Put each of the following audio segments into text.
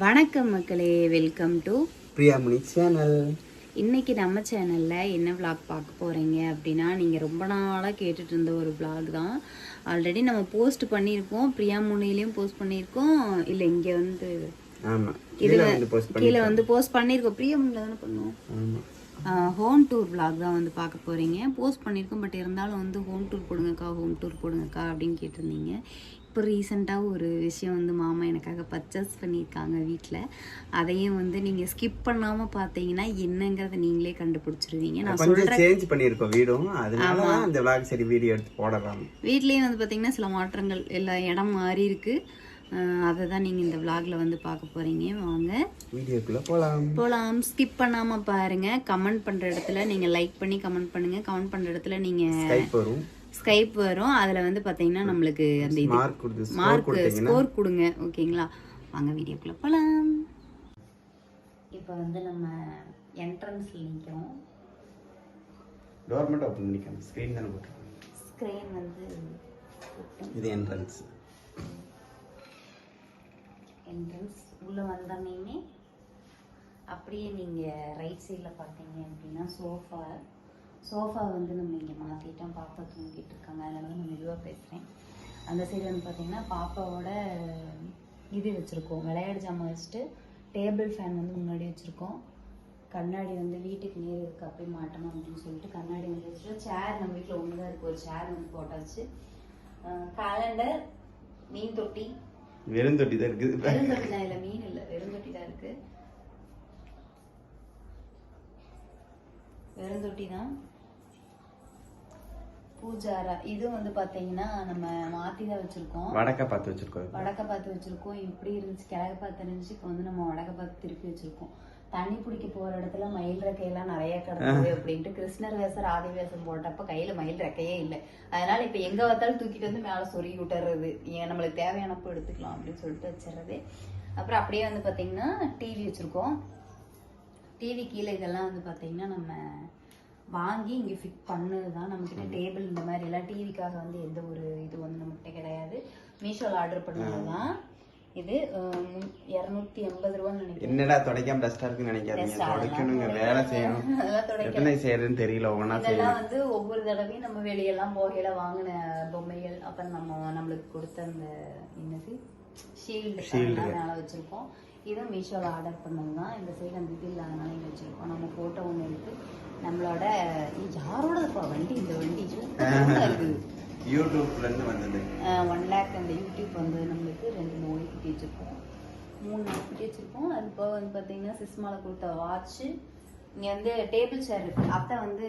வணக்கம் மக்களே welcome to Priyamani channel இன்னைக்கு நம்ம சேனல்ல என்ன vlog பார்க்க போறீங்க அப்படின்னா நீங்க ரொம்ப நாளா கேட்டுட்டு இருந்த ஒரு vlog தான். ஆல்ரெடி நம்ம போஸ்ட் பண்ணியிருக்கோம் பிரியா முனையிலையும் போஸ்ட் பண்ணியிருக்கோம். இல்லை இங்க வந்து இதுல கீழே வந்து போஸ்ட் பண்ணியிருக்கோம். பிரியா முனையில தானே பண்ணோம் ஆமா. ஹோம் டூர் vlog தான் வந்து பார்க்க போகிறீங்க போஸ்ட் பண்ணியிருக்கோம் பட் இருந்தாலும் வந்து ஹோம் டூர் போடுங்கக்கா ஹோம் டூர் போடுங்கக்கா அப்படின்னு கேட்டிருந்தீங்க. இப்போ ரீசெண்டாக ஒரு விஷயம் வந்து மாமா எனக்காக பர்ச்சேஸ் பண்ணியிருக்காங்க வீட்டில் அதையும் வந்து நீங்கள் ஸ்கிப் பண்ணாமல் பார்த்தீங்கன்னா என்னங்கிறத நீங்களே கண்டுபிடிச்சிருவீங்க. நான் கொஞ்சம் சேஞ்ச் பண்ணியிருக்கோம் வீடும். அதனால தான் இந்த vlog சரி வீடியோ எடுத்து போடலாம். வீட்லேயும் வந்து பார்த்தீங்கன்னா சில மாற்றங்கள் எல்லா இடம் மாறி இருக்கு. அஹ் அதை தான் நீங்கள் இந்த vlogல வந்து பார்க்க போகிறீங்க வாங்க. வீடியோக்குள்ள போலாம். போகலாம் ஸ்கிப் பண்ணாமல் பாருங்க. கமெண்ட் பண்ணுற இடத்துல நீங்கள் லைக் பண்ணி கமெண்ட் பண்ணுங்க. கமெண்ட் பண்ணுற இடத்துல நீங்கள் ஸ்கைப் வரும். அதில் வந்து பார்த்தீங்கன்னா நம்மளுக்கு அந்த இது மார்க் ஸ்கோர் கொடுங்க. ஓகேங்களா வாங்க வீடியோக்குள்ளே போகலாம் இப்போ வந்து நம்ம என்ட்ரன்ஸில் நிற்கிறோம் டோர் மட்டும் ஓப்பன் பண்ணிக்கலாம் ஸ்க்ரீன் தானே போட்டுருக்கோம். ஸ்க்ரீன் வந்து இது என்ட்ரன்ஸ் என்ட்ரன்ஸ் உள்ளே வந்தோடனே அப்படியே நீங்கள் ரைட் சைடில் பார்த்தீங்க அப்படின்னா சோஃபா சோஃபா வந்து நம்ம இங்கே மாற்றிட்டோம் பாப்பா தூங்கிட்டு இருக்காங்க. அதனால தான் நான் மெதுவாக பேசுகிறேன் அந்த சைடு வந்து பார்த்தீங்கன்னா பாப்பாவோட இது வச்சுருக்கோம். விளையாடு ஜாமான் வச்சுட்டு டேபிள் ஃபேன் வந்து முன்னாடி வச்சுருக்கோம். கண்ணாடி வந்து வீட்டுக்கு நேர் இருக்கு அப்படியே மாட்டணும் அப்படின்னு சொல்லிட்டு கண்ணாடி வந்து வச்சுட்டு சேர் நம்ம வீட்டில் ஒன்று தான் இருக்கு. ஒரு சேர் வந்து போட்டாச்சு கேலண்டர் மீன் தொட்டி. வெறும் தொட்டி தான் இருக்குது. வெறும் தொட்டி தான் இல்லை மீன் இல்லை. வெறும் தொட்டி தான் இருக்கு. வெறும் தொட்டி தான் பூஜாரா இது வந்து பாத்தீங்கன்னா நம்ம மாத்தி தான் வச்சிருக்கோம். வடக்க பார்த்து வச்சிருக்கோம். வடக்க பார்த்து வச்சிருக்கோம். இப்படி இருந்துச்சு கிழக்க பார்த்து இருந்துச்சு இப்போ வந்து நம்ம வடக்க பார்த்து திருப்பி வச்சிருக்கோம். தண்ணி பிடிக்க போற இடத்துல மயில் ரெக்கையெல்லாம் நிறைய கிடக்குது அப்படின்ட்டு கிருஷ்ணர் வேசம் ராதி போட்டப்ப கையில மயில் ரெக்கையே இல்லை. அதனால இப்ப எங்க பார்த்தாலும் தூக்கிட்டு வந்து மேல சொருகி விட்டுறது. ஏன் நம்மளுக்கு தேவையானப்போ எடுத்துக்கலாம் அப்படின்னு சொல்லிட்டு வச்சிடுறது. அப்புறம் அப்படியே வந்து பாத்தீங்கன்னா டிவி வச்சிருக்கோம். டிவி கீழே இதெல்லாம் வந்து பாத்தீங்கன்னா நம்ம வாங்கி இங்கே ஃபிட் பண்ணது தான் நம்மக்கிட்ட டேபிள் இந்த மாதிரி எல்லாம் டிவிக்காக வந்து எந்த ஒரு இது வந்து நம்மகிட்ட கிடையாது. மீஷோவில் ஆர்டர் பண்ணது தான் இது இரநூத்தி எண்பது ரூபான்னு நினைக்கிறேன். என்னடா துடைக்காம டஸ்டா இருக்குன்னு நினைக்காதீங்க. துடைக்கணுங்க வேலை செய்யணும். எத்தனை செய்யறதுன்னு தெரியல ஒவ்வொன்றா செய்யணும். வந்து ஒவ்வொரு தடவையும் நம்ம வெளியெல்லாம் போகையில வாங்கின பொம்மைகள் அப்புறம் நம்ம நம்மளுக்கு கொடுத்த அந்த என்னது? ஷீல்டு மேல வச்சிருக்கோம் இதுவும் மீஷோல ஆர்டர் பண்ணது தான் இந்த சைடு அந்த இது இல்லாதனால இங்க வச்சிருக்கோம். நம்ம போட்டோ ஒன்று இருக்கு நம்மளோட இது யாரோடதுப்பா வண்டி இந்த வண்டி சூப்பரா இருக்குது? யூடியூப்ல இருந்து வந்தது. ஒன் லேக் அந்த யூடியூப் வந்து நம்மளுக்கு ரெண்டு மூணு குட்டி வச்சிருக்கோம். மூணு குட்டி வச்சிருக்கோம். அது போக வந்து பார்த்தீங்கன்னா சிஸ்மால கொடுத்த வாட்ச் இங்க வந்து டேபிள் சேர் இருக்கு. அத்தை வந்து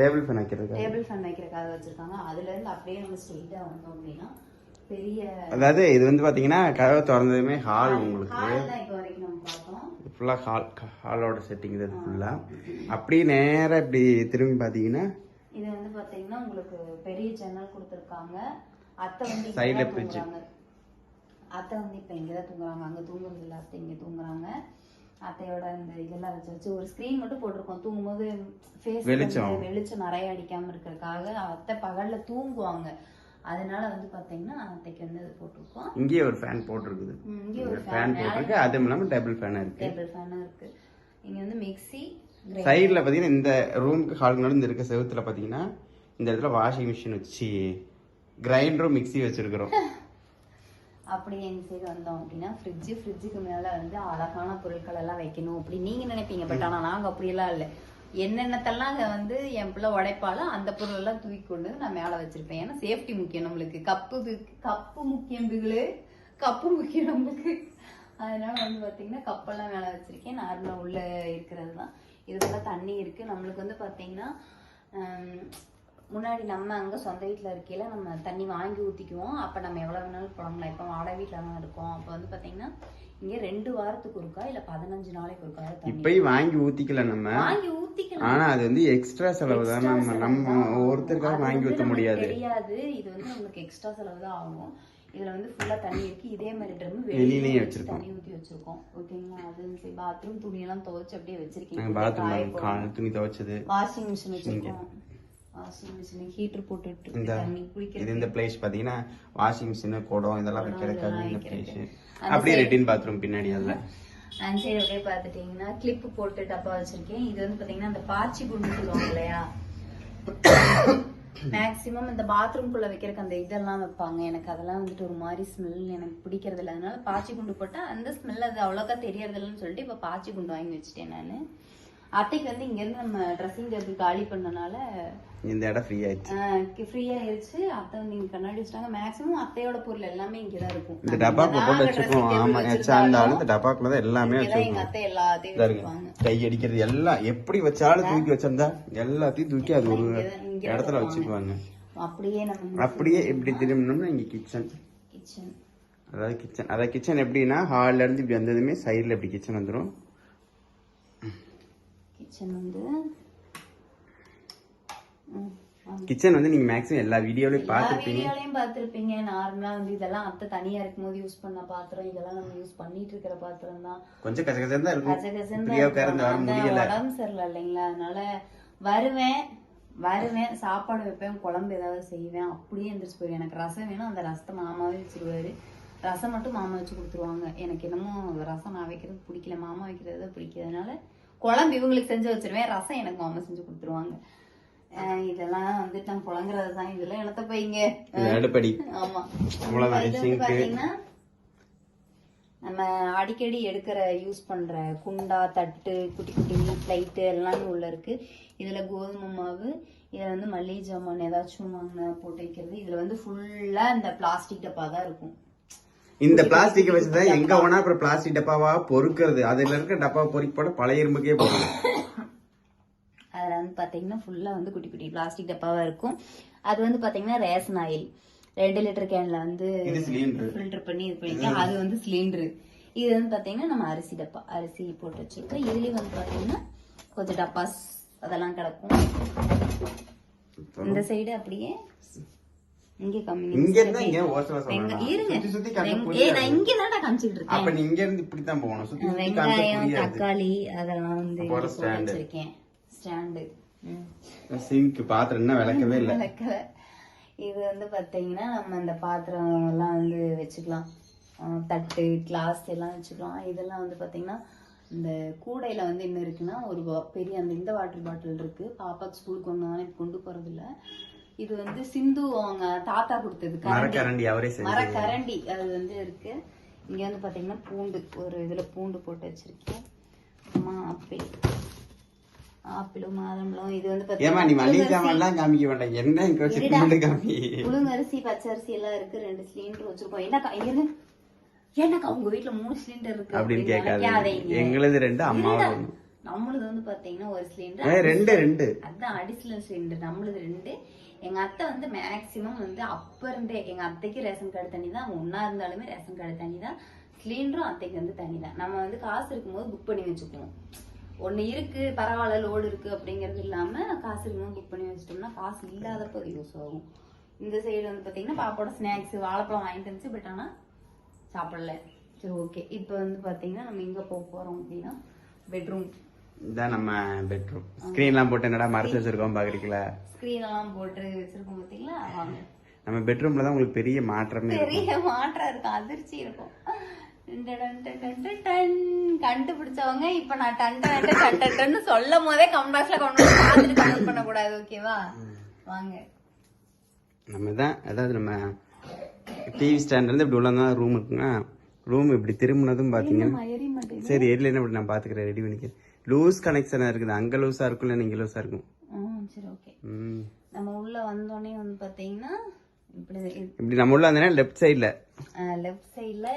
டேபிள் ஃபேன் வைக்கிறதுக்கு டேபிள் ஃபேன் வைக்கிறதுக்காக வச்சிருக்காங்க. அதுல இருந்து அப்படியே நம்ம ஸ்ட்ரெயிட்டா வந்தோம் அப்படின்னா அதாவது இது வந்து பாத்தீங்கன்னா கதவை திறந்ததுமே ஹால் உங்களுக்கு. தான் ஃபுல்லாக ஹால் ஹாலோட செட்டிங் இது ஃபுல்லாக அப்படியே நேராக இப்படி திரும்பி பார்த்தீங்கன்னா இது வந்து பாத்தீங்கன்னா உங்களுக்கு பெரிய ஜன்னல் கொடுத்துருக்காங்க. அத்தை வந்து Side ல இங்கதான் fridge. தூங்குறாங்க அத்தை வந்து இப்ப இங்கதான் தூங்குறாங்க. அங்க தூங்குறது இல்ல அத்தை இங்க தூங்குறாங்க. அத்தையோட இந்த இதெல்லாம் வச்சு வச்சு ஒரு ஸ்கிரீன் மட்டும் போட்டிருக்கோம். தூங்கும்போது ஃபேஸ் வெளிச்சம். வெளிச்சம் நிறைய அடிக்காம இருக்கிறதுக்காக அத்தை பகல்ல தூங்குவாங்க. அதனால வந்து பாத்தீங்கன்னா அத்தைக்கு வந்து இது போட்டிருக்கோம். இங்கேயே ஒரு ஃபேன் போட்டிருக்குது. இங்கே ஒரு ஃபேன் போட்டிருக்கு. அதுவும் இல்லாமல் டபுள் ஃபேனாக இருக்கு. டேபிள் ஃபேனும் இருக்கு. இங்க வந்து மிக்ஸி சைடில் பார்த்தீங்கன்னா இந்த ரூமுக்கு ஹாலுக்கு நடுந்து இருக்க செவுத்துல பார்த்தீங்கன்னா இந்த இடத்துல வாஷிங் மிஷின் வச்சு கிரைண்டரும் மிக்ஸி வச்சிருக்கிறோம். அப்படி எங்க சைடு வந்தோம் அப்படின்னா ஃப்ரிட்ஜு ஃப்ரிட்ஜுக்கு மேல வந்து அழகான பொருட்கள் எல்லாம் வைக்கணும் அப்படி நீங்க நினைப்பீங்க. பட் ஆனா நாங்க அப்படியெல்லாம் இல்லை. என்னென்னத்தெல்லாம் அதை வந்து என் பிள்ளை உடைப்பாலோ அந்த பொருளெல்லாம் தூக்கி கொண்டு நான் மேலே வச்சிருப்பேன். ஏன்னா சேஃப்டி முக்கியம் நம்மளுக்கு. கப்பு கப்பு முக்கியம் பிகுலு கப்பு முக்கியம் நம்மளுக்கு. அதனால வந்து பார்த்தீங்கன்னா கப்பெல்லாம் மேலே வச்சிருக்கேன். நார்மலாக உள்ளே இருக்கிறது தான் இதுக்குள்ள தண்ணி இருக்குது நம்மளுக்கு வந்து பார்த்தீங்கன்னா முன்னாடி நம்ம அங்கே சொந்த வீட்டில் இருக்கையில நம்ம தண்ணி வாங்கி ஊற்றிக்குவோம் அப்போ நம்ம எவ்வளோ வேணாலும் புலம்பலாம் இப்போ வாடகை வீட்டில் தான் இருக்கோம். அப்போ வந்து பார்த்திங்கன்னா இங்க ரெண்டு வாரத்துக்கு ஒருக்கா இல்ல பதினஞ்சு நாளைக்கு ஒருக்கா இப்பயும் வாங்கி ஊத்திக்கல நம்ம. வாங்கி ஊத்திக்கலாம் ஆனா அது வந்து எக்ஸ்ட்ரா செலவு தான் நம்ம. நம்ம. ஒருத்தருக்காக வாங்கி ஊத்த நமக்கு முடியாது. தெரியாது. இது வந்து நம்மளுக்கு எக்ஸ்ட்ரா செலவு தான் ஆகும். இதுல வந்து ஃபுல்லா தண்ணி இருக்கு. இதே மாதிரி ட்ரம் வெளியிலயும் வச்சிருக்கோம். தண்ணி ஊத்தி வச்சிருக்கோம். ஓகேங்களா அது பாத்ரூம் துணி எல்லாம் துவைச்சு அப்படியே வச்சிருக்கீங்க பாத்ரூம் துணி துவைச்சது. வாஷிங் மிஷின் வச்சிருக்கோம். வாஷிங் மிஷின் ஹீட்டர் போட்டுட்டு இந்த இது இந்த பிளேஸ் பாத்தீங்கன்னா வாஷிங் மிஷின் குடம் இதெல்லாம் வைக்கிறதுக்கு அது இந்த வைக்கிறதுக்கு. பிளேஸ் அப்படியே ரெட்டின் பாத்ரூம் பின்னாடி அதுல. அந்த சைடு அப்படியே பாத்துட்டீங்கன்னா கிளிப் போட்டு டப்பா வச்சிருக்கேன். இது வந்து பாத்தீங்கன்னா அந்த பாச்சி குண்டு சொல்லுவாங்க இல்லையா? மேக்சிமம் இந்த பாத்ரூம் குள்ள வைக்கிறதுக்கு அந்த இதெல்லாம் வைப்பாங்க. எனக்கு அதெல்லாம் வந்துட்டு ஒரு மாதிரி ஸ்மெல் எனக்கு பிடிக்கிறது இல்லை. அதனால பாச்சி குண்டு போட்டா அந்த ஸ்மெல் அது அவ்வளோக்கா தெரியறது இல்லைன்னு சொல்லிட்டு இப்ப பாச்சி குண்டு வாங்கி வச்சுட்டேன் நானு. அத்தைக்கு வந்து இங்க இருந்து நம்ம ட்ரெஸ்ஸிங் டேபிள் காலி பண்ணனால இந்த இடம் ஃப்ரீ ஆயிடுச்சு. ஃப்ரீயா ஆயிருச்சு. அத்தை வந்து இங்க கண்ணாடி வச்சிட்டாங்க. மேக்ஸிமம் அத்தையோட பொருள் எல்லாமே இங்கதான் இருக்கும். இந்த டப்பாக்குள்ள போட்டு நாங்க வச்சிருக்கோம். ஆமா வச்சாண்டாலும் இந்த டப்பாக்குள்ள தான் எல்லாமே வச்சிருக்கோம். அத்தை எல்லாத்தையும். வச்சிருப்பாங்க. கை அடிக்கிறது எல்லாம் எப்படி வச்சாலும் தூக்கி வச்சிருந்தா எல்லாத்தையும் தூக்கி அது ஒரு இங்க இடத்துல. வச்சுக்குவாங்க. அப்படியே நம்ம அப்படியே இப்படி திரும்பினோம்னா இங்க கிச்சன் கிச்சன் அதாவது கிச்சன் அதாவது கிச்சன் எப்படின்னா ஹால்ல இருந்து இப்படி வந்ததுமே சைடுல இப்படி கிச்சன் வந்துரும். கிச்சன் வந்து. கிச்சன் வந்து நீங்க மேக்ஸிமம் எல்லா வீடியோலயும் பார்த்துருப்பீங்க. வீடியோலயும் பார்த்திருப்பீங்க. நார்மலா வந்து இதெல்லாம் அத்தை தனியா இருக்கும்போது யூஸ் பண்ண பாத்திரம் இதெல்லாம் நம்ம யூஸ் பண்ணிட்டு இருக்கிற பாத்திரம் தான். கொஞ்சம் கச கசன்னு தான் இருக்கும். முடியல. உடம்பு சரியில்லை இல்லைங்களா? அதனால வருவேன் வருவேன் சாப்பாடு வைப்பேன் குழம்பு ஏதாவது செய்வேன். அப்படியே எந்திரிச்சு போயிடுவேன். எனக்கு ரசம் வேணும் அந்த ரசத்தை மாமாவே வச்சிருவாரு. ரசம் மட்டும் மாமா வச்சு கொடுத்துருவாங்க. எனக்கு என்னமோ ரசம் நான் வைக்கிறது பிடிக்கல. மாமா வைக்கிறது தான் பிடிக்கிறதுனால குழம்பு இவங்களுக்கு செஞ்சு வச்சிருவேன். ரசம் எனக்கு மாமா செஞ்சு கொடுத்துருவாங்க. இதெல்லாம் வந்துட்டு நான் புழங்குறது தான் இதெல்லாம் என்னத்த போய்ங்க. அடுப்படி ஆமா. பாத்தீங்கன்னா நம்ம அடிக்கடி எடுக்கிற யூஸ் பண்ற குண்டா தட்டு குட்டி குட்டி பிளைட்டு எல்லாமே உள்ள இருக்கு. இதுல கோதுமை மாவு இதுல வந்து மல்லிகை ஜாமான் ஏதாச்சும் வாங்கின போட்டு வைக்கிறது. இதுல வந்து ஃபுல்லா இந்த பிளாஸ்டிக் டப்பா தான் இருக்கும். இந்த பிளாஸ்டிக் வச்சுதான் எங்க போனா அப்புறம் பிளாஸ்டிக் டப்பாவா பொறுக்கிறது. அதுல இருக்க டப்பா பொறுக்கி போட பழைய இரும்புக்கே போகும் வந்து பாத்தீங்கன்னா ஃபுல்லா வந்து குட்டி குட்டி பிளாஸ்டிக் டப்பாவா இருக்கும். அது வந்து பாத்தீங்கன்னா ரேஷன் ஆயில். ரெண்டு லிட்டர் கேன்ல வந்து ஃபில்டர் பண்ணி இது பண்ணிக்கலாம் அது வந்து சிலிண்டர் இது வந்து பாத்தீங்கன்னா நம்ம அரிசி டப்பா அரிசி போட்டு வச்சிருக்கோம். இதுலயும் வந்து பாத்தீங்கன்னா கொஞ்சம் டப்பாஸ் அதெல்லாம் கிடக்கும். இந்த சைடு அப்படியே இங்க காமிச்சிட்டு இருக்கேன் வெங்காயம் தக்காளி அதெல்லாம் வந்து. வச்சிருக்கேன். ஸ்டாண்டு சிங்க் பாத்திரம் என்ன விளக்கவே இல்ல. விளக்கல. இது வந்து பாத்தீங்கன்னா நம்ம இந்த பாத்திரம் எல்லாம் வந்து வச்சுக்கலாம். தட்டு கிளாஸ் எல்லாம் வச்சுக்கலாம். இதெல்லாம் வந்து பாத்தீங்கன்னா இந்த கூடையில வந்து என்ன இருக்குன்னா ஒரு பெரிய அந்த இந்த வாட்டர் பாட்டில் இருக்கு. பாப்பாக்கு ஸ்கூலுக்கு வந்தாலும் இப்ப கொண்டு போறது இல்ல இது வந்து சிந்து அவங்க தாத்தா கொடுத்தது கரண்டி. மரக்கரண்டி அவரே மரக்கரண்டி அது வந்து இருக்கு. இங்க வந்து பாத்தீங்கன்னா பூண்டு ஒரு இதுல பூண்டு போட்டு வச்சிருக்கேன். அப்புறமா ஆப்பிள் ஆப்பிளும் மாதுளம்பழம் இது வந்து ஏமா நீ மளிகை பாத்தீங்கன்னா சாமான் எல்லாம் காமிக்க வேண்டாம். என்ன. கும்பிட்டு காமி? புழுங்கரிசி பச்சரிசி எல்லாம் இருக்கு. ரெண்டு சிலிண்டர் வச்சிருக்கோம். இருங்க ஏன்னாக்கா உங்க வீட்ல மூணு சிலிண்டர் இருக்கு அப்படின்னு கேட்காது. எங்களுது ரெண்டு. ஒண்ணு. நம்மளுது வந்து பாத்தீங்கன்னா ஒரு சிலிண்டர் ரெண்டு ரெண்டு. அதான் அடிஷனல் சிலிண்டர் நம்மளுது ரெண்டு. எங்க அத்தை வந்து மேக்சிமம் வந்து அப்ப இருந்தே எங்க அத்தைக்கு ரேஷன் கார்டு தண்ணி தான் ஒன்னா இருந்தாலுமே ரேஷன் கார்டு தண்ணி தான் சிலிண்டரும் அத்தைக்கு வந்து தண்ணி தான் நம்ம வந்து காசு இருக்கும்போது புக் பண்ணி வச்சுக்குவோம். ஒண்ணு இருக்கு பரவாயில்ல லோடு இருக்கு அப்படிங்கறது இல்லாம காசு இருக்கும்போது புக் பண்ணி வச்சிட்டோம்னா காசு இல்லாதப்போ அது யூஸ் ஆகும். இந்த சைடு வந்து பாத்தீங்கன்னா பாப்பாவோட ஸ்நாக்ஸ் வாழைப்பழம் வாங்கிட்டு வந்துச்சு பட் ஆனா சாப்பிடல. சரி ஓகே இப்போ வந்து பாத்தீங்கன்னா நம்ம எங்க போக போறோம் அப்படின்னா பெட்ரூம் இதான் நம்ம பெட்ரூம் ஸ்கிரீன் எல்லாம் போட்டு என்னடா மறைச்சு வச்சிருக்கோம் பாக்குறீங்களா? ஸ்கிரீன் எல்லாம் போட்டு வச்சிருக்கோம் பாத்தீங்களா? வாங்க நம்ம பெட்ரூம்ல தான் உங்களுக்கு பெரிய மாற்றமே பெரிய மாற்றம் இருக்கும். அதிர்ச்சி இருக்கும். கண்டுபிடிச்சவங்க இப்ப நான் டன் டன் டன் டன் டன் டன்னு சொல்லும் போதே கமெண்ட் பாக்ஸ்ல கொண்டு வந்து பார்த்துட்டு கமெண்ட் பண்ண கூடாது ஓகேவா வாங்க. நம்ம தான் அதாவது நம்ம டிவி ஸ்டாண்ட் இருந்து இப்படி உள்ள தான் ரூம் இருக்குங்க. ரூம் இப்படி திரும்பினதும் மாட்டேங்குது சரி எரியல இப்படி நான் பாத்துக்கிறேன் ரெடி பண்ணிக்கிறேன். லூஸ் கனெக்ஷனா இருக்குது. அங்க லூஸா இருக்கும் இல்லை இங்க லூஸா இருக்கும். சரி ஓகே. நம்ம உள்ள வந்தோடனே வந்து பாத்தீங்கன்னா இப்படி இப்படி நம்ம உள்ள வந்தேன்னா லெஃப்ட் சைடுல லெஃப்ட் சைடுல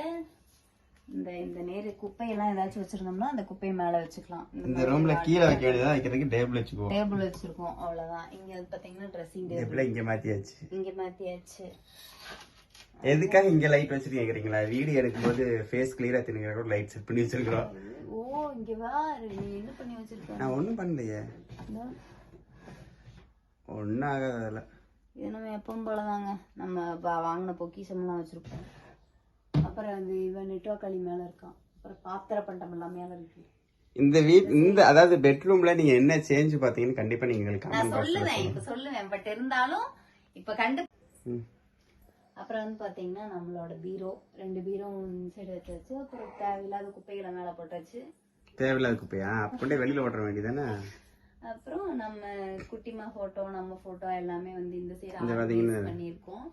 இந்த இந்த நேரு குப்பையெல்லாம் ஏதாச்சும் வச்சிருந்தோம்னா அந்த குப்பையை மேல வச்சுக்கலாம். இந்த ரூம்ல கீழே வைக்க வேண்டியதா வைக்கிறதுக்கு டேபிள் வச்சுக்குவோம். டேபிள் வச்சிருக்கோம் அவ்வளவுதான். இங்க வந்து பாத்தீங்கன்னா ட்ரெஸ்ஸிங் டேபிள் இங்க மாத்தியாச்சு. இங்க மாத்தியாச்சு. எதுக்காக இங்க லைட் வச்சிருக்கீங்க கேக்குறீங்களா? வீடியோ எடுக்கும்போது ஃபேஸ் கிளியரா தெரியுங்க லைட் செட் பண்ணி வச்சிருக்கிறோம். ஓ இங்க வா நீ என்ன பண்ணி வச்சிருக்க? நான் ஒண்ணும் பண்ணலையே. ஒன்னும் ஆகாது அதில் இது நம்ம எப்பவும் போலதாங்க. நம்ம வாங்கின பொக்கிஷம்லாம் வச்சிருப்போம். அப்புறம் அது இவன் நெட்டோக்காளி மேல இருக்கான். அப்புறம் பாத்திர பண்டம் எல்லாம் மேல இருக்கு. இந்த வீட் இந்த அதாவது பெட்ரூம்ல நீங்க என்ன சேஞ்ச் பாத்தீங்கன்னு கண்டிப்பா நீங்க எங்களுக்கு சொல்லுவேன் இப்ப சொல்லுவேன். பட் இருந்தாலும் இப்ப கண்டு. அப்புறம் வந்து பாத்தீங்கன்னா நம்மளோட பீரோ ரெண்டு பீரோ சைடு வச்சு வச்சு அப்புறம் தேவையில்லாத குப்பைகளை மேல போட்டு வச்சு. தேவையில்லாத குப்பையா? அப்படியே வெளியில ஓட்டுற வேண்டியதானே அப்புறம் நம்ம குட்டிமா போட்டோ நம்ம போட்டோ எல்லாமே வந்து இந்த சைடு பண்ணியிருக்கோம்.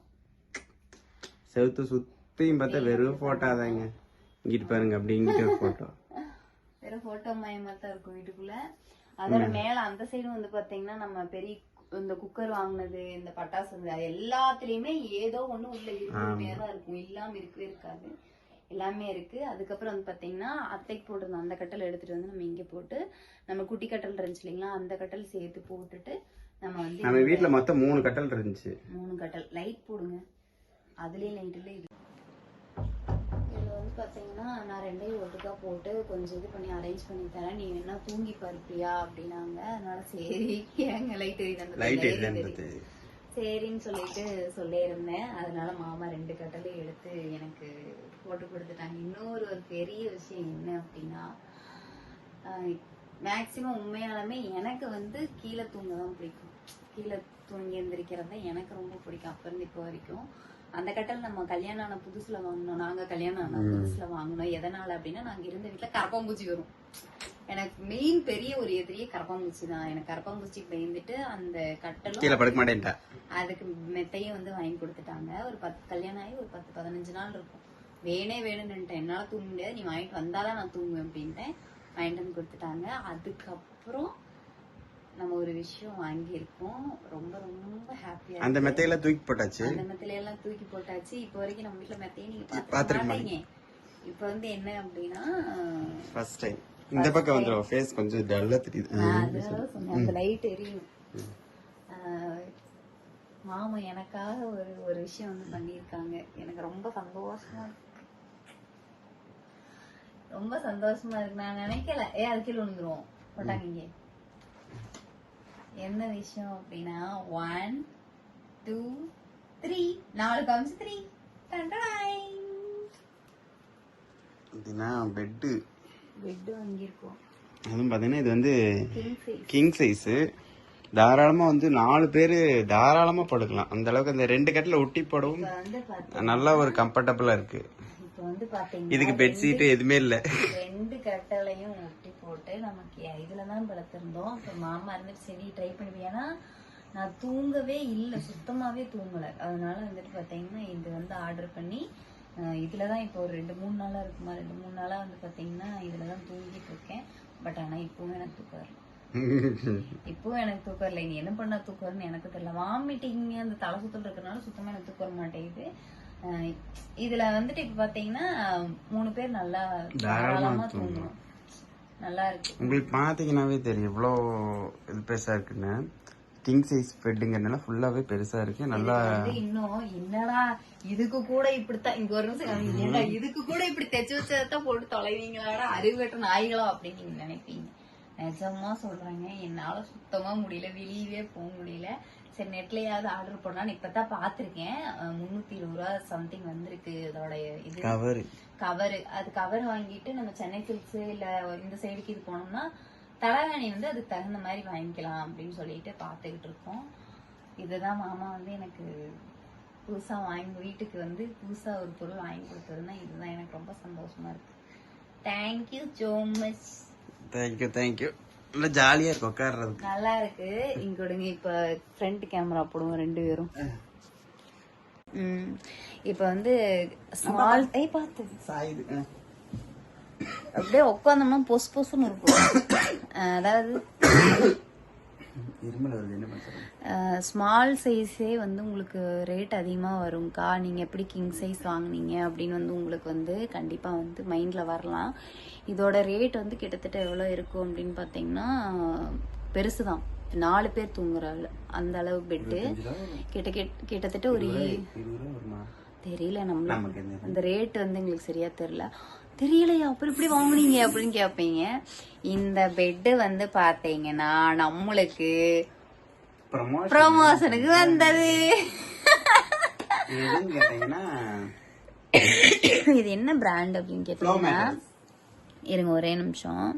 செவுத்து சுத்தியும் பார்த்தா வெறும் போட்டோ தாங்க. இங்கிட்டு பாருங்க அப்படி இங்கிட்டு ஒரு போட்டோ வெறும் போட்டோ மயமா தான் இருக்கும் வீட்டுக்குள்ள. அதோட மேல அந்த சைடு வந்து பாத்தீங்கன்னா நம்ம பெரிய இந்த குக்கர் வாங்குனது இந்த பட்டாசு அது எல்லாத்துலயுமே ஏதோ ஒண்ணு உள்ள இருந்துட்டே தான் இருக்கும். இல்லாம இருக்கவே இருக்காது. எல்லாமே இருக்கு. அதுக்கப்புறம் வந்து பாத்தீங்கன்னா அத்தைக்கு போட்டிருந்த அந்த கட்டல் எடுத்துட்டு வந்து நம்ம இங்க போட்டு நம்ம குட்டி கட்டல் இருந்துச்சு இல்லைங்களா? அந்த கட்டல் சேர்த்து போட்டுட்டு நம்ம வந்து நம்ம வீட்டுல மொத்தம் மூணு கட்டல் இருந்துச்சு. மூணு கட்டல். லைட் போடுங்க. அதுலயே லைட்ல இது பாத்தீங்கன்னா நான் ரெண்டையும் ஒட்டுக்கா போட்டு கொஞ்சம் இது பண்ணி அரேஞ்ச் பண்ணி தரேன். நீ வேணா தூங்கி பருப்பியா அப்படின்னாங்க. அதனால சரி ஏங்க லைட் எரியுது சரின்னு சொல்லிட்டு சொல்லியிருந்தேன். அதனால மாமா ரெண்டு கட்டலையும் எடுத்து எனக்கு போட்டு கொடுத்துட்டாங்க. இன்னொரு ஒரு பெரிய விஷயம் என்ன அப்படின்னா மேக்சிமம் உண்மையாலுமே எனக்கு வந்து கீழே தூங்க தான் பிடிக்கும். கீழே தூங்கி எந்திரிக்கிறது தான் எனக்கு ரொம்ப பிடிக்கும். அப்ப இருந்து இப்போ வரைக்கும். அந்த கட்டல் நம்ம கல்யாணம் ஆன புதுசுல வாங்கினோம் நாங்க கல்யாணம் ஆன புதுசுல வாங்கினோம் எதனால அப்படின்னா நாங்க இருந்த வீட்டுல கரப்பாம்பூச்சி வரும். எனக்கு மெயின் பெரிய ஒரு எதிரியே கரப்பாம்பூச்சி தான். எனக்கு கரப்பாம்பூச்சி பயந்துட்டு அந்த கட்டலும் அதுக்கு மெத்தையும் வந்து வாங்கி கொடுத்துட்டாங்க. ஒரு பத்து கல்யாணம் ஆகி ஒரு பத்து பதினஞ்சு நாள் இருக்கும். வேணே வேணும்னுட்டேன் என்னால தூங்க முடியாது. நீ வாங்கிட்டு வந்தாதான் நான் தூங்குவேன் அப்படின்ட்டேன் வாங்கிட்டு வந்து கொடுத்துட்டாங்க. அதுக்கப்புறம் நம்ம ஒரு விஷயம் வாங்கியிருக்கோம். ரொம்ப ரொம்ப ஹாப்பியா அந்த மெத்தையில தூக்கி போட்டாச்சு. அந்த மெத்தையில எல்லாம் தூக்கி போட்டாச்சு. இப்போ வரைக்கும் நம்ம வீட்டுல மெத்தையை நீங்க பார்த்திருக்க பாத்துருக்க மாட்டீங்க. இப்போ வந்து என்ன அப்படின்னா ஃபர்ஸ்ட் டைம் இந்த பக்கம் வந்துடும் ஃபேஸ் கொஞ்சம் டல்லா தெரியுது. நான் அதனால சொன்னேன் அந்த லைட் எரியும். மாமா எனக்காக ஒரு ஒரு விஷயம் வந்து பண்ணியிருக்காங்க. எனக்கு ரொம்ப சந்தோஷமா ரொம்ப சந்தோஷமா இருக்கு. நான் நினைக்கல. ஏ அது கீழே விழுந்துருவோம் போட்டாங்க இங்க. என்ன விஷயம் அப்படின்னா ஒன் டூ த்ரீ நாலு காமிச்சு த்ரீ அப்படின்னா பெட்டு பெட் வாங்கியிருக்கோம். அதுவும் பார்த்தீங்கன்னா இது வந்து கிங் சைஸ் கிங் சைஸு தாராளமா வந்து நாலு பேர் தாராளமா படுக்கலாம் அந்த அளவுக்கு அந்த ரெண்டு கட்டில ஒட்டி போடவும் நல்லா ஒரு கம்ஃபர்டபுளா இருக்கு. இப்போ வந்து பாத்தீங்கன்னா இதுக்கு பெட்ஷீட் எதுவுமே இல்ல. ரெண்டு கட்டளையும் ஒட்டி போட்டு நமக்கு இதுல தான் படுத்திருந்தோம். இப்போ மாமா இருந்துட்டு சரி ட்ரை பண்ணுவியானா நான் தூங்கவே இல்லை. சுத்தமாவே தூங்கல. அதனால வந்துட்டு பாத்தீங்கன்னா இது வந்து ஆர்டர் பண்ணி அஹ், இதுலதான் இப்போ ஒரு ரெண்டு மூணு நாளா இருக்குமா? ரெண்டு மூணு நாளா வந்து பாத்தீங்கன்னா இதுலதான் தூங்கிட்டு இருக்கேன். பட் ஆனா இப்பவும் எனக்கு தூக்கம் வரல. இப்பவும் எனக்கு தூக்கம் வரல. நீ என்ன பண்ணா தூக்கம் வரும்னு எனக்கு தெரியல. வாமிட்டிங் அந்த தலை சுத்தல் இருக்கறனால சுத்தமா எனக்கு தூக்கம் மாட்டேங்குது. இதுல வந்துட்டு இப்ப பாத்தீங்கன்னா மூணு பேர் நல்லா தாராளமா தூங்கணும் நல்லா இருக்கு. உங்களுக்கு பாத்தீங்கன்னாவே தெரியும் இவ்வளோ இது பெருசா இருக்குன்னு. கிங் சைஸ் பெட்டுங்கிறதுனால ஃபுல்லாவே பெருசா இருக்கு. நல்லா இன்னும் என்னடா இதுக்கு கூட இப்படித்தான் இங்க ஒரு நிமிஷம். ஏன்டா இதுக்கு கூட இப்படி தைச்சு வச்சதான் போட்டு தொலைவீங்களாடா அறிவுகட்ட நாய்களா அப்படின்னு நீங்க நினைப்பீங்க. நிஜமா சொல்றாங்க என்னால சுத்தமா முடியல வெளியவே போக முடியல. சரி நெட்லயாவது ஆர்டர் பண்ணலாம்னு இப்பதான் பாத்திருக்கேன் முன்னூத்தி இருபது ரூபா சம்திங் வந்திருக்கு இதோட இது. கவர். கவர். அது கவர் வாங்கிட்டு நம்ம சென்னை சில்க்ஸ் இல்ல இந்த சைடுக்கு இது போனோம்னா தலகாணி வந்து அதுக்கு தகுந்த மாதிரி வாங்கிக்கலாம் அப்படின்னு சொல்லிட்டு பார்த்துக்கிட்டு இருக்கோம். இதுதான் மாமா வந்து எனக்கு புதுசா வாங்கி வீட்டுக்கு வந்து புதுசா ஒரு பொருள் வாங்கி கொடுத்ததுன்னா இதுதான். எனக்கு ரொம்ப சந்தோஷமா இருக்கு. Thank you so much thank you thank you நல்லா ஜாலியா இருக்கு உட்காடுறதுக்கு நல்லா இருக்கு இங்க கொடுங்க இப்ப ஃப்ரண்ட் கேமரா போடுவோம் ரெண்டு பேரும். இப்ப வந்து ஸ்மால் ஏய் பார்த்து சாயுது. அப்படியே உட்காந்தோம்னா பொசு பொசுன்னு இருக்கும். அதாவது ஸ்மால் சைஸே வந்து உங்களுக்கு ரேட் அதிகமாக வரும்க்கா. நீங்கள் எப்படி கிங் சைஸ் வாங்குனீங்க அப்படின்னு வந்து உங்களுக்கு வந்து கண்டிப்பாக வந்து மைண்டில் வரலாம். இதோட ரேட் வந்து கிட்டத்தட்ட எவ்வளோ இருக்கும் அப்படின்னு பார்த்தீங்கன்னா பெருசு தான் நாலு பேர் தூங்குற அளவு அந்த அளவு பெட்டு கிட்ட கிட்ட- கிட்டத்தட்ட ஒரு தெரியல நம்மளுக்கு அந்த ரேட் வந்து எங்களுக்கு சரியா தெரியல. தெரியலையா? அப்புறம் இப்படி வாங்குனீங்க அப்படின்னு கேட்பீங்க இந்த பெட்டு வந்து பாத்தீங்கன்னா நம்மளுக்கு ப்ரமோஷன் ப்ரமோஷனுக்கு வந்தது. இது என்ன பிராண்ட் அப்படின்னு கேட்டீங்கன்னா இருங்க ஒரே நிமிஷம்.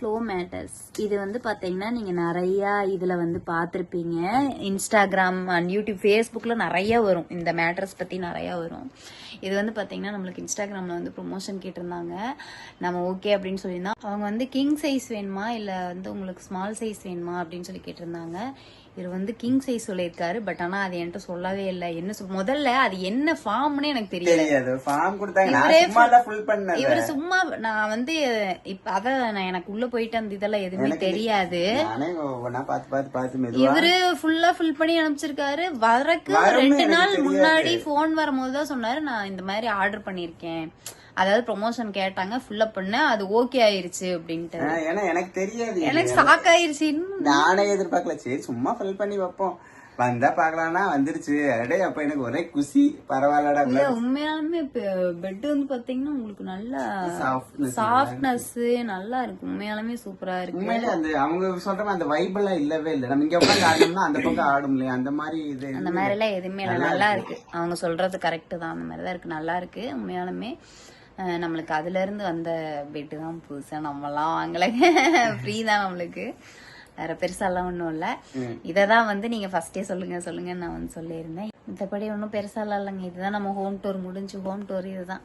ஃப்ளோ மேட்டர்ஸ் இது வந்து பாத்தீங்கன்னா நீங்க நிறைய இதுல வந்து பார்த்திருப்பீங்க இன்ஸ்டாகிராம் அண்ட் யூடியூப் ஃபேஸ்புக்ல நிறைய வரும். இந்த மேட்டர்ஸ் பத்தி நிறைய வரும். இது வந்து பாத்தீங்கன்னா நம்மளுக்கு இன்ஸ்டாகிராம்ல வந்து ப்ரொமோஷன் கேட்டிருந்தாங்க. நம்ம ஓகே அப்படின்னு சொல்லியிருந்தோம். அவங்க வந்து கிங் சைஸ் வேணுமா? இல்ல வந்து உங்களுக்கு ஸ்மால் சைஸ் வேணுமா? அப்படின்னு சொல்லி கேட்டிருந்தாங்க. இவர் வந்து கிங் சைஸ் சொல்லியிருக்காரு. பட் ஆனா அது என்கிட்ட சொல்லவே இல்லை. என்ன சொல் முதல்ல அது என்ன ஃபார்ம்னே எனக்கு தெரியல. ஃபார்ம் கொடுத்தாங்க. இவரே ஃபுல் பண்ணல. இவரு சும்மா நான் வந்து இப்ப அத நான் எனக்கு உள்ள போயிட்டு அந்த இதெல்லாம் எதுவுமே தெரியாது. இவரு ஃபுல்லா ஃபில் பண்ணி அனுப்பிச்சிருக்காரு. வரக்கு ரெண்டு நாள். முன்னாடி போன் வரும்போது தான் சொன்னாரு நான் இந்த மாதிரி ஆர்டர் பண்ணிருக்கேன் அதாவது ப்ரொமோஷன் கேட்டாங்க ஃபுல்லப் பண்ண அது ஓகே ஆயிருச்சு அப்படின்ட்டு ஏன்னா எனக்கு தெரியாது. எனக்கு ஷாக் ஆயிருச்சு. நானே எதிர்பார்க்கல. சரி சும்மா ஃபில் பண்ணி வைப்போம். வந்தா பாக்கலாம்னா வந்துருச்சு. அடே அப்ப எனக்கு ஒரே குசி. பரவாயில்லடா இல்ல உண்மையாலுமே பெட் வந்து பாத்தீங்கன்னா உங்களுக்கு நல்லா சாஃப்ட்னஸ் நல்லா இருக்கு. உண்மையாலுமே சூப்பரா இருக்கு. உண்மையிலே அந்த அவங்க சொல்ற அந்த வைப் எல்லாம் இல்லவே இல்லை. நம்ம இங்க உட்காந்து ஆடணும்னா அந்த பக்கம் ஆடும் இல்லையா? அந்த மாதிரி இது அந்த மாதிரி எல்லாம் எதுவுமே இல்லை. நல்லா இருக்கு. அவங்க சொல்றது கரெக்ட் தான். அந்த மாதிரி தான் இருக்கு. நல்லா இருக்கு. உண்மையாலுமே நம்மளுக்கு அதுல இருந்து வந்த பெட்டு தான் புதுசா. நம்மலாம் வாங்கல. ஃப்ரீ தான் நம்மளுக்கு. வேற பெருசாலாம் ஒன்றும் இல்லை. இதை தான் வந்து நீங்க ஃபர்ஸ்டே சொல்லுங்க சொல்லுங்க நான் வந்து சொல்லியிருந்தேன். மத்தபடி ஒன்றும் பெருசாலாம் இல்லைங்க. இதுதான் நம்ம ஹோம் டூர் முடிஞ்சு ஹோம் டூர் இதுதான்.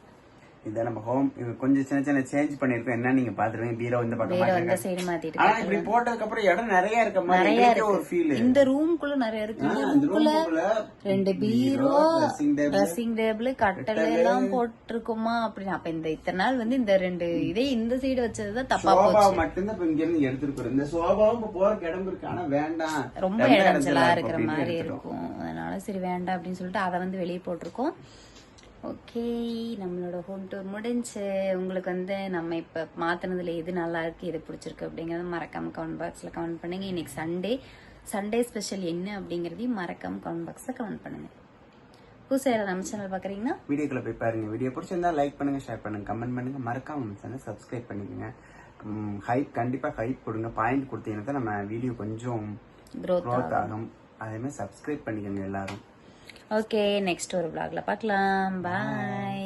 இதான் நம்ம ஹோம் கொஞ்சம் சின்ன சின்ன சேஞ்ச் பண்ணிருக்கோம் என்ன நீங்க பாத்துருவீங்க பீரோ இந்த பக்கம். இந்த சைடு மாத்திட்டு ஆனா இப்படி போட்டதுக்கு அப்புறம் இடம் நிறைய இருக்க மாதிரி நிறைய ஒரு ஃபீல் இந்த ரூம்குள்ள நிறைய இருக்கு. இந்த ரெண்டு பீரோ ட்ரெஸ்ஸிங் டேபிள் கட்டல் எல்லாம் போட்டிருக்குமா? அப்படின்னு அப்ப இந்த இத்தனை நாள் வந்து இந்த ரெண்டு இதே இந்த சைடு வச்சதுதான் தப்பா போச்சு. மட்டும்தான் இப்ப இங்க இருந்து எடுத்துருக்கோம் இந்த சோபாவும் இப்ப போறக்கு இடம் இருக்கு. ஆனா வேண்டாம். ரொம்ப இடைஞ்சலா இருக்கிற மாதிரி இருக்கும். அதனால சரி வேண்டாம் அப்படின்னு சொல்லிட்டு அதை வந்து வெளியே போட்டிருக்கோம். ஓகே நம்மளோட ஹோம் டூர் முடிஞ்சு. உங்களுக்கு வந்து நம்ம இப்ப மாத்தினதுல எது நல்லா இருக்கு எது பிடிச்சிருக்கு அப்படிங்கறத மறக்காம கமெண்ட் பாக்ஸ்ல கமெண்ட் பண்ணுங்க. இன்னைக்கு சண்டே சண்டே ஸ்பெஷல் என்ன அப்படிங்கறதையும் மறக்காம கமெண்ட் பாக்ஸ்ல கமெண்ட் பண்ணுங்க. புதுசாக நம்ம சேனல் பாக்குறீங்கன்னா வீடியோக்குள்ள போய் பாருங்க. வீடியோ பிடிச்சிருந்தா லைக் பண்ணுங்க ஷேர் பண்ணுங்க கமெண்ட் பண்ணுங்க. மறக்காம நம்ம சேனல் சப்ஸ்கிரைப் பண்ணிக்கோங்க. ஹைப் கண்டிப்பா ஹைப் கொடுங்க. பாயிண்ட் கொடுத்தீங்கன்னா தான் நம்ம வீடியோ கொஞ்சம் க்ரோத் ஆகும். அதே மாதிரி சப்ஸ்கிரைப் பண்ணிக்கோங்க எல்லாரும். ஓகே நெக்ஸ்ட் ஒரு vlogல பார்க்கலாம் பாய்